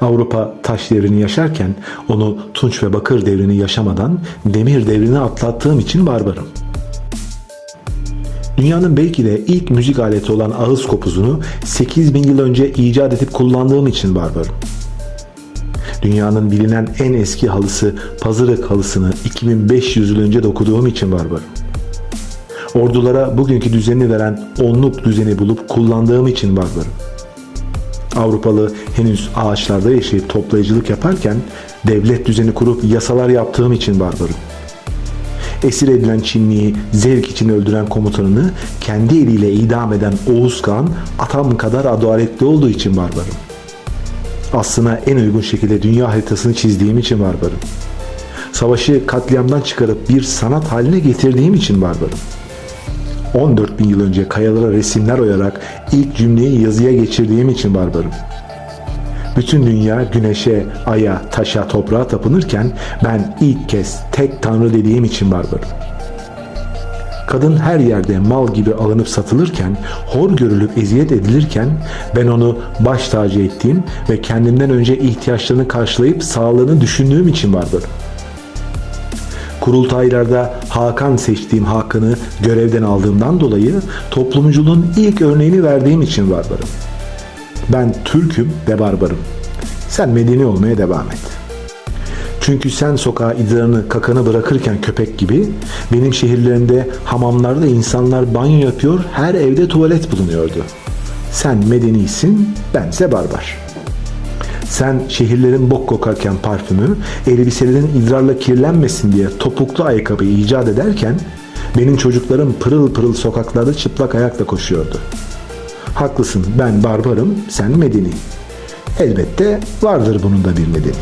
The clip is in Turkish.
Avrupa taş devrini yaşarken onu tunç ve bakır devrini yaşamadan demir devrini atlattığım için barbarım. Dünyanın belki de ilk müzik aleti olan ağız kopuzunu 8000 yıl önce icat edip kullandığım için barbarım. Dünyanın bilinen en eski halısı pazırık halısını 2500 yıl önce dokuduğum için barbarım. Ordulara bugünkü düzeni veren onluk düzeni bulup kullandığım için barbarım. Avrupalı henüz ağaçlarda yaşayıp toplayıcılık yaparken devlet düzeni kurup yasalar yaptığım için barbarım. Esir edilen Çinliyi zevk için öldüren komutanını kendi eliyle idam eden Oğuz Kağan atam kadar adaletli olduğu için barbarım. Aslına en uygun şekilde dünya haritasını çizdiğim için barbarım. Savaşı katliamdan çıkarıp bir sanat haline getirdiğim için barbarım. 14 bin yıl önce kayalara resimler oyarak ilk cümleyi yazıya geçirdiğim için barbarım. Bütün dünya güneşe, aya, taşa, toprağa tapınırken ben ilk kez tek tanrı dediğim için barbarım. Kadın her yerde mal gibi alınıp satılırken, hor görülüp eziyet edilirken ben onu baş tacı ettiğim ve kendimden önce ihtiyaçlarını karşılayıp sağlığını düşündüğüm için barbarım. Kurultaylarda Hakan seçtiğim Hakan'ı görevden aldığımdan dolayı toplumculuğun ilk örneğini verdiğim için barbarım. Ben Türk'üm ve barbarım. Sen medeni olmaya devam et. Çünkü sen sokağa idrarını kakanı bırakırken köpek gibi benim şehirlerimde hamamlarda insanlar banyo yapıyor her evde tuvalet bulunuyordu. Sen medenisin bense barbar. Sen şehirlerin bok kokarken parfümü, elbiselerin idrarla kirlenmesin diye topuklu ayakkabı icat ederken benim çocuklarım pırıl pırıl sokaklarda çıplak ayakla koşuyordu. Haklısın ben barbarım, sen medeni. Elbette vardır bunun da bir nedeni.